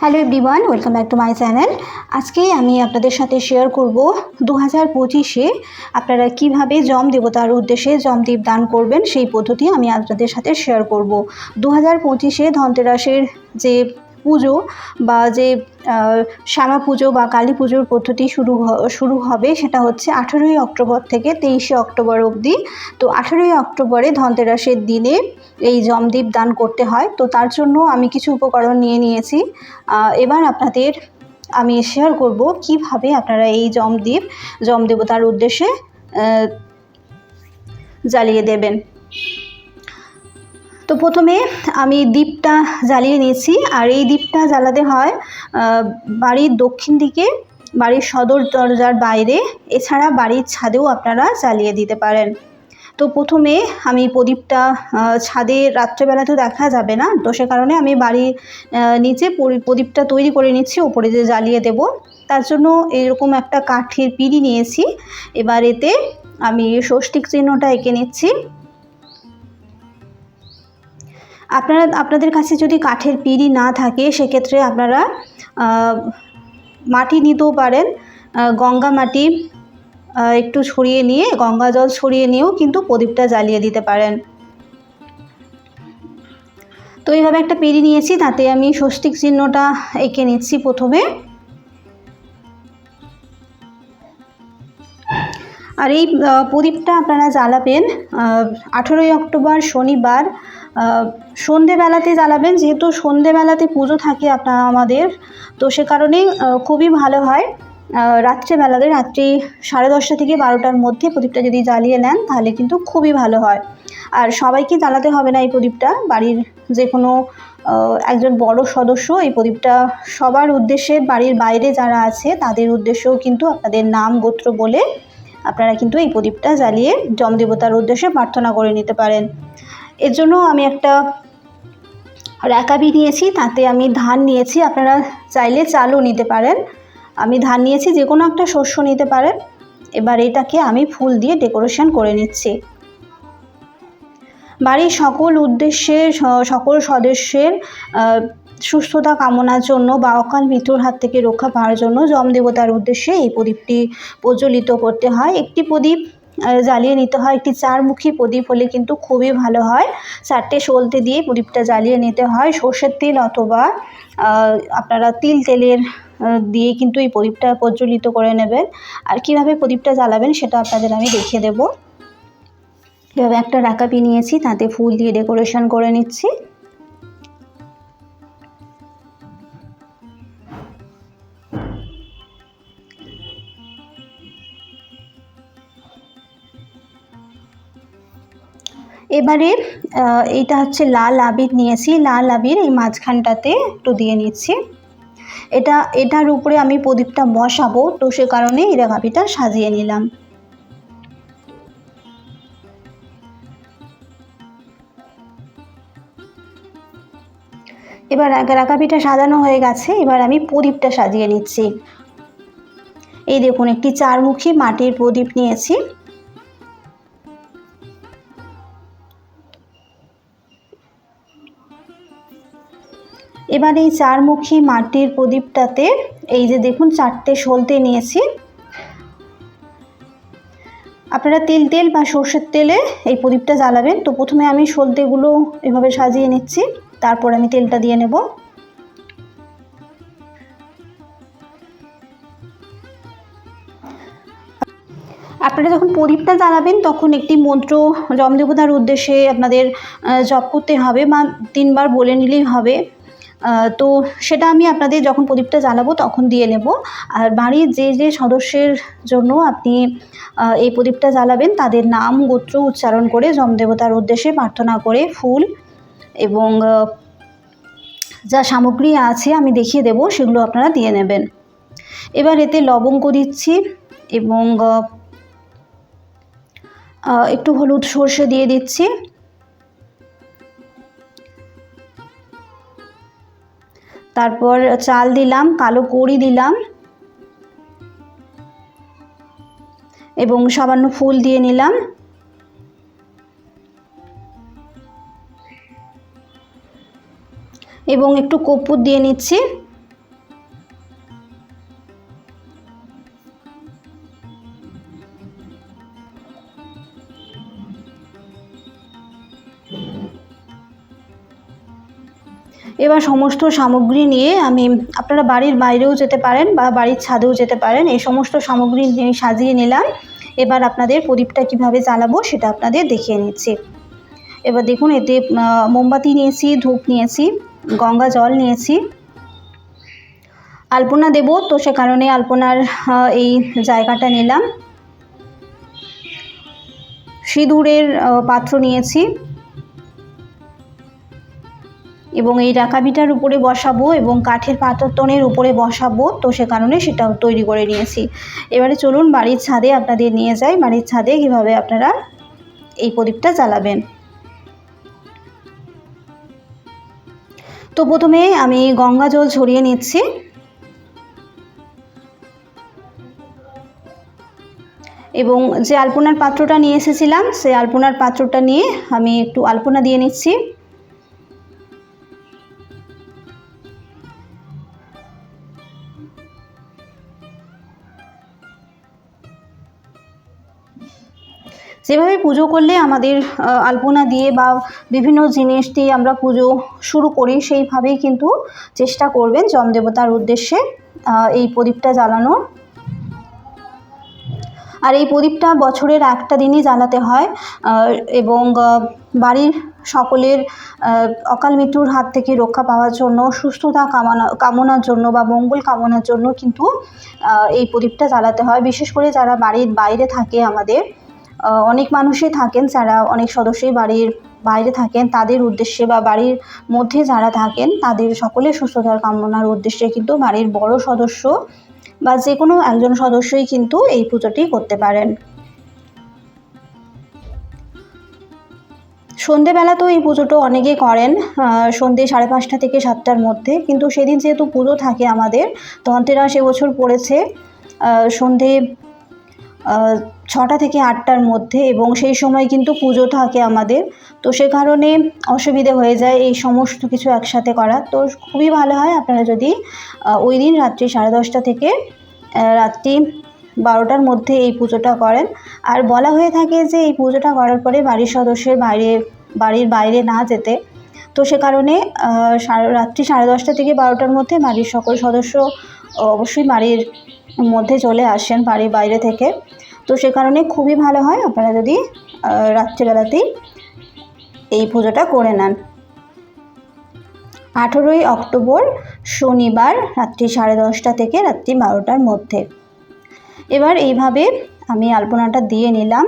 Hello everyone welcome back to my channel আজকে আমি আপনাদের সাথে শেয়ার করব দু হাজার পঁচিশে আপনারা কীভাবে জম দেবতার উদ্দেশ্যে জমদীপ দান করবেন সেই পদ্ধতি আমি আপনাদের সাথে শেয়ার করব। দু হাজার পঁচিশে ধনতেরাসের যে পুজো বা যে শ্যামা পুজো বা কালী পুজোর পদ্ধতি শুরু শুরু হবে সেটা হচ্ছে আঠেরোই অক্টোবর থেকে তেইশে অক্টোবর অবধি। তো আঠেরোই অক্টোবরে ধনতেরাসের দিনে এই জমদীপ দান করতে হয়। তো তার জন্য আমি কিছু উপকরণ নিয়ে নিয়েছি। এবার আপনাদের আমি শেয়ার করব কীভাবে আপনারা এই জমদীপ জম দেবতার উদ্দেশ্যে জ্বালিয়ে দেবেন। তো প্রথমে আমি দ্বীপটা জ্বালিয়ে নিয়েছি আর এই দ্বীপটা জ্বালাতে হয় বাড়ির দক্ষিণ দিকে, বাড়ির সদর দরজার বাইরে, এছাড়া বাড়ির ছাদেও আপনারা জ্বালিয়ে দিতে পারেন। তো প্রথমে আমি প্রদীপটা ছাদে রাত্রেবেলা তো দেখা যাবে না, তো সে কারণে আমি বাড়ির নিচে প্রদীপটা তৈরি করে নিচ্ছি, ওপরে যে জ্বালিয়ে দেব। তার জন্য এরকম একটা কাঠের পিঁড়ি নিয়েছি, এবার এতে আমি ষষ্ঠিক চিহ্নটা এঁকে নিচ্ছি। আপনারা, আপনাদের কাছে যদি কাঠের পিঁড়ি না থাকে, সেক্ষেত্রে আপনারা মাটি নিতেও পারেন। গঙ্গা মাটি একটু ছড়িয়ে নিয়ে, গঙ্গা জল ছড়িয়ে নিয়েও কিন্তু প্রদীপটা জ্বালিয়ে দিতে পারেন। তো এইভাবে একটা পেরি নিয়েছি, তাতে আমি স্বস্তিক চিহ্নটা এঁকে নিচ্ছি প্রথমে। আর এই প্রদীপটা আপনারা জ্বালাবেন আঠেরোই অক্টোবর শনিবার সন্ধেবেলাতে জ্বালাবেন, যেহেতু সন্ধেবেলাতে পুজো থাকে আপনার আমাদের, তো সে কারণেই খুবই ভালো হয়। রাত্রেবেলাতে, রাত্রি সাড়ে দশটা থেকে বারোটার মধ্যে প্রদীপটা যদি জ্বালিয়ে নেন, তাহলে কিন্তু খুবই ভালো হয়। আর সবাইকে জ্বালাতে হবে না এই প্রদীপটা। বাড়ির যে কোনো একজন বড় সদস্য এই প্রদীপটা সবার উদ্দেশ্যে, বাড়ির বাইরে যারা আছে, তাদের উদ্দেশ্যেও কিন্তু আপনাদের নাম, গোত্র বলে আপনারা কিন্তু এই প্রদীপটা জ্বালিয়ে জম দেবতার উদ্দেশ্যে প্রার্থনা করে নিতে পারেন। এর জন্য আমি একটা র্যাকাবি নিয়েছি, তাতে আমি ধান নিয়েছি। আপনারা চাইলে চালও নিতে পারেন। আমি ধান নিয়েছি, যে কোনো একটা শস্য নিতে পারেন। এবার এটাকে আমি ফুল দিয়ে ডেকোরেশন করে নিচ্ছি। বাড়ির সকল উদ্দেশ্যে সকল সদস্যের সুস্থতা কামনার জন্য বা অকাল মৃত্যুর হাত থেকে রক্ষা পাওয়ার জন্য যম দেবতার উদ্দেশ্যে এই প্রদীপটি প্রজ্বলিত করতে হয়। একটি প্রদীপ জ্বালিয়ে নিতে হয়। একটি চারমুখী প্রদীপ হলে কিন্তু খুবই ভালো হয়। চারটে সলতে দিয়ে প্রদীপটা জ্বালিয়ে নিতে হয়। সর্ষের তেল অথবা আপনারা তিল তেলের দিয়ে কিন্তু এই প্রদীপটা প্রজ্বলিত করে নেবেন। আর কীভাবে প্রদীপটা জ্বালাবেন সেটা আপনাদের আমি দেখিয়ে দেবো। এভাবে একটা রাকাপি নিয়েছি, তাতে ফুল দিয়ে ডেকোরেশন করে নিচ্ছি। এবারে এইটা হচ্ছে লাল আবির নিয়েছি। লাল আবির এই মাঝখানটাতে একটু দিয়ে নিচ্ছি। এটা, এটার উপরে আমি প্রদীপটা বসাবো তো সে কারণে এই রাকাপিটা সাজিয়ে নিলাম। এবার রাকাপিটা সাজানো হয়ে গেছে, এবার আমি প্রদীপটা সাজিয়ে নিচ্ছি। এই দেখুন, একটি চারমুখী মাটির প্রদীপ নিয়েছি। এবার এই চারমুখী মাটির প্রদীপটাতে এই যে দেখুন চারটে সলতে নিয়েছি। আপনারা তিল তেল বা সর্ষের তেলে এই প্রদীপটা জ্বালাবেন। তো প্রথমে আমি সলতেগুলো এভাবে সাজিয়ে নিচ্ছি, তারপর আমি তেলটা দিয়ে নেব। আপনারা যখন প্রদীপটা জ্বালাবেন, তখন একটি মন্ত্র যমদেবতার উদ্দেশ্যে আপনাদের জপ করতে হবে বা তিনবার বলে নিলেই হবে। তো সেটা আমি আপনাদের যখন প্রদীপটা জ্বালাবো তখন দিয়ে নেব। আর বাড়ির যে যে সদস্যের জন্য আপনি এই প্রদীপটা জ্বালাবেন তাদের নাম, গোত্র উচ্চারণ করে যমদেবতার উদ্দেশ্যে প্রার্থনা করে ফুল এবং যা সামগ্রী আছে আমি দেখিয়ে দেব, সেগুলো আপনারা দিয়ে নেবেন। এবার এতে লবঙ্গ দিচ্ছি এবং একটু হলুদ সর্ষে দিয়ে দিচ্ছি। তারপর চাল দিলাম, কালো কড়ি দিলাম। এবং সামান্য ফুল দিয়ে নিলাম। এবং একটু কর্পূর দিয়ে নিচ্ছি। এবার সমস্ত সামগ্রী নিয়ে আমি, আপনারা বাড়ির বাইরেও যেতে পারেন বা বাড়ির ছাদেও যেতে পারেন, এই সমস্ত সামগ্রী নিয়ে সাজিয়ে নিলাম। এবার আপনাদের প্রদীপটা কীভাবে জ্বালাবো সেটা আপনাদের দেখিয়ে নিচ্ছি। এবার দেখুন, এতে মোমবাতি নিয়েছি, ধূপ নিয়েছি, গঙ্গা জল নিয়েছি। আলপনা দেব তো সে কারণে আলপনার এই জায়গাটা নিলাম। সিঁদুরের পাত্র নিয়েছি। এবং এই রাকাবিটার উপরে বসাবো এবং কাঠের পাততনের উপরে বসাবো। তো সে কারণে সেটাও তৈরি করে নিয়েছি। এবারে চলুন বাড়ির ছাদে আপনাদের নিয়ে যাই। বাড়ির ছাদে কীভাবে আপনারা এই প্রদীপটা জ্বালাবেন। তো প্রথমে আমি গঙ্গা জল ছড়িয়ে নিচ্ছি। এবং যে আলপনার পাত্রটা নিয়ে এসেছিলাম, সেই আলপনার পাত্রটা নিয়ে আমি একটু আলপনা দিয়ে নিচ্ছি। যেভাবে পুজো করলে আমাদের আলপনা দিয়ে বা বিভিন্ন জিনিস দিয়ে আমরা পুজো শুরু করি, সেইভাবেই কিন্তু চেষ্টা করবেন জমদেবতার উদ্দেশ্যে এই প্রদীপটা জ্বালানোর আর এই প্রদীপটা বছরের একটা দিনই জ্বালাতে হয় এবং বাড়ির সকলের অকাল মৃত্যুর হাত থেকে রক্ষা পাওয়ার জন্য, সুস্থতা কামনা, কামনার জন্য বা মঙ্গল কামনার জন্য কিন্তু এই প্রদীপটা জ্বালাতে হয়। বিশেষ করে যারা বাড়ির বাইরে থাকে আমাদের অনেক মানুষই থাকেন, যারা অনেক সদস্যই বাড়ির বাইরে থাকেন, তাদের উদ্দেশ্যে বা বাড়ির মধ্যে যারা থাকেন, তাদের সকলের সুস্থতার কামনার উদ্দেশ্যে কিন্তু বাড়ির বড় সদস্য বা যে কোনো একজন সদস্যই কিন্তু এই পুজোটি করতে পারেন। সন্ধেবেলাতেও এই পুজোটা অনেকে করেন সন্ধে সাড়ে পাঁচটা থেকে সাতটার মধ্যে। কিন্তু সেদিন যেহেতু পুজো থাকে আমাদের, ধনতেরাস এবছর পড়েছে সন্ধে ছটা থেকে আটটার মধ্যে এবং সেই সময় কিন্তু পুজো থাকে আমাদের। তো সে কারণে অসুবিধে হয়ে যায় এই সমস্ত কিছু একসাথে করা তো খুবই ভালো হয় আপনারা যদি ওই দিন রাত্রি সাড়ে দশটা থেকে রাত্রি বারোটার মধ্যে এই পুজোটা করেন। আর বলা হয়ে থাকে যে এই পুজোটা করার পরে বাড়ির সদস্যের বাইরে, বাড়ির বাইরে না যেতে। তো সে কারণে রাত্রি সাড়ে দশটা থেকে বারোটার মধ্যে বাড়ির সকল সদস্য অবশ্যই বাড়ির মধ্যে চলে আসেন, বাড়ির বাইরে থেকে। তো সে কারণে খুবই ভালো হয়, আপনারা যদি রাত্রিবেলাতেই এই পুজোটা করে নেন। আঠেরোই অক্টোবর শনিবার রাত্রি সাড়ে দশটা থেকে রাত্রি বারোটার মধ্যে। এবার এইভাবে আমি আলপনাটা দিয়ে নিলাম।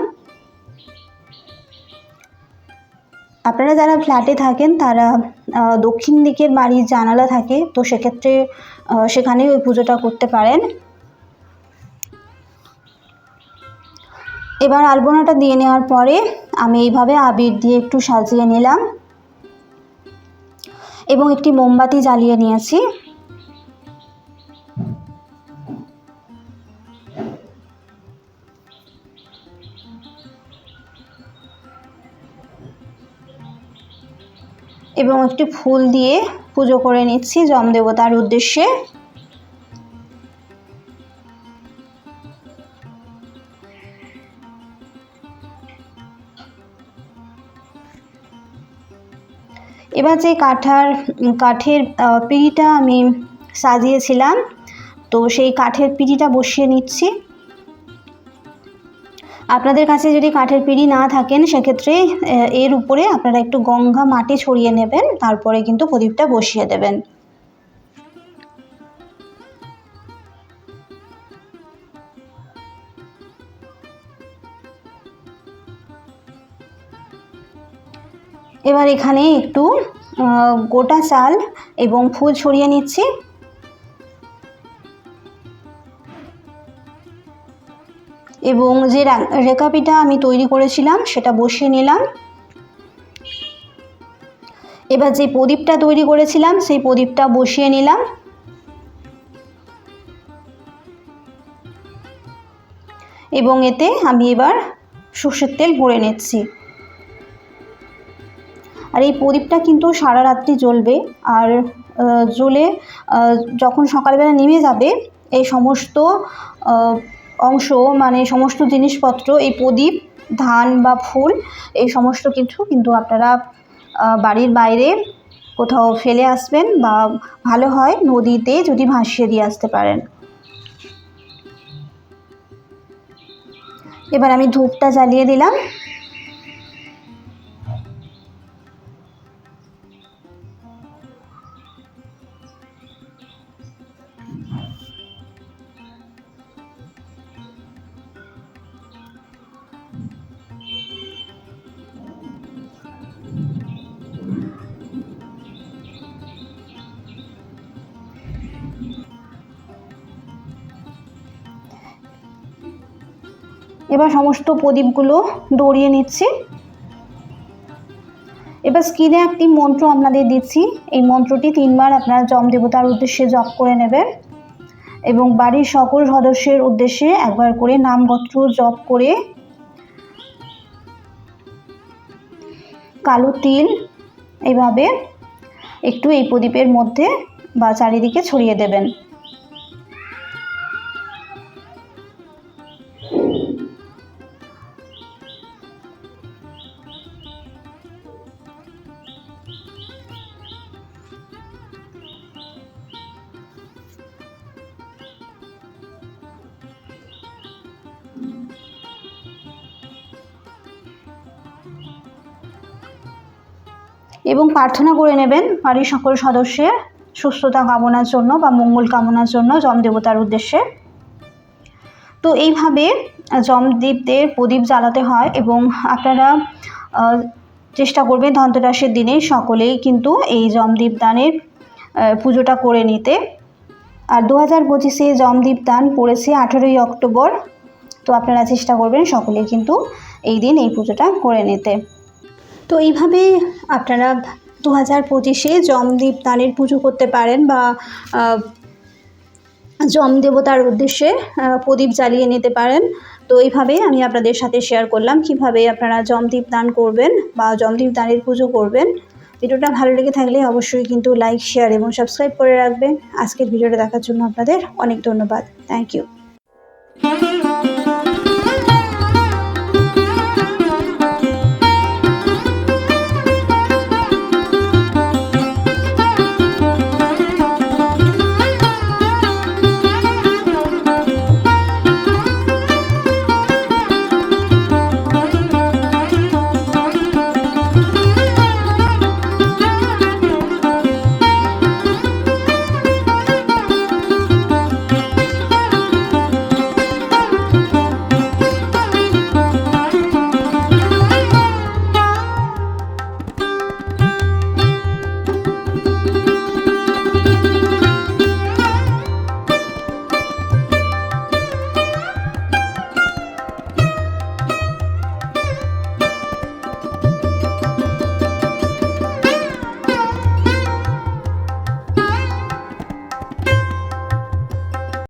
আপনারা যারা ফ্ল্যাটে থাকেন, তারা দক্ষিণ দিকের বাড়ির জানালা থাকে, তো সেক্ষেত্রে সেখানেই ওই পুজোটা করতে পারেন। এবার আলপনাটা দিয়ে নেওয়ার পরে আমি এইভাবে আবির দিয়ে একটু সাজিয়ে নিলাম। এবং একটি মোমবাতি জ্বালিয়ে নিয়েছি। এবং একটি ফুল দিয়ে পুজো করে নিচ্ছি যম দেবতার উদ্দেশ্যে। এবার যে কাঠার, কাঠের পিঁড়িটা আমি সাজিয়েছিলাম, তো সেই কাঠের পিঁড়িটা বসিয়ে নিচ্ছি। আপনাদের কাছে যদি কাঠের পিঁড়ি না থাকেন, সেক্ষেত্রে এর উপরে আপনারা একটু গঙ্গা মাটি ছড়িয়ে নেবেন, তারপরে কিন্তু প্রদীপটা বসিয়ে দেবেন। এবার এখানে একটু গোটা চাল এবং ফুল ছড়িয়ে নিচ্ছি। এবং যে রেকাপিটা আমি তৈরি করেছিলাম, সেটা বসিয়ে নিলাম। এবার যে প্রদীপটা তৈরি করেছিলাম, সেই প্রদীপটা বসিয়ে নিলাম। এবং এতে আমি এবার সর্ষের তেল ভরে নিচ্ছি। আর এই প্রদীপটা কিন্তু সারা রাত্রি জ্বলবে। আর জ্বলে যখন সকালবেলা নেমে যাবে, এই সমস্ত অংশ মানে সমস্ত জিনিসপত্র, এই প্রদীপ, ধান বা ফুল, এই সমস্ত কিছু কিন্তু আপনারা বাড়ির বাইরে কোথাও ফেলে আসবেন বা ভালো হয় নদীতে যদি ভাসিয়ে দিয়ে আসতে পারেন। এবার আমি ধূপটা জ্বালিয়ে দিলাম। এবার সমস্ত প্রদীপগুলো দৌড়িয়ে নিচ্ছি। এবার স্ক্রিনে একটি মন্ত্র আপনাদের দিচ্ছি। এই মন্ত্রটি তিনবার আপনারা জম দেবতার উদ্দেশ্যে জপ করে নেবেন এবং বাড়ির সকল সদস্যের উদ্দেশ্যে একবার করে নামগত্র জপ করে কালো তিল এইভাবে একটু এই প্রদীপের মধ্যে বা চারিদিকে ছড়িয়ে দেবেন। এবং প্রার্থনা করে নেবেন বাড়ির সকল সদস্যের সুস্থতা কামনার জন্য বা মঙ্গল কামনার জন্য যম দেবতার উদ্দেশ্যে। তো এইভাবে যমদীপদের প্রদীপ জ্বালাতে হয় এবং আপনারা চেষ্টা করবেন ধনতেরাসের দিনে সকলেই কিন্তু এই যমদীপ দানের পুজোটা করে নিতে। আর দু হাজার পঁচিশে যমদীপ দান পড়েছে আঠেরোই অক্টোবর। তো আপনারা চেষ্টা করবেন সকলে কিন্তু এই দিন এই পুজোটা করে নিতে। তো এইভাবে আপনারা দু হাজার পঁচিশে যমদীপ দানের পুজো করতে পারেন বা যম দেবতার উদ্দেশ্যে প্রদীপ জ্বালিয়ে নিতে পারেন। তো এইভাবে আমি আপনাদের সাথে শেয়ার করলাম কীভাবে আপনারা যমদীপ দান করবেন বা যমদীপ দানের পুজো করবেন। ভিডিওটা ভালো লেগে থাকলে অবশ্যই কিন্তু লাইক শেয়ার এবং সাবস্ক্রাইব করে রাখবেন। আজকের ভিডিওটা দেখার জন্য আপনাদের অনেক ধন্যবাদ। Thank you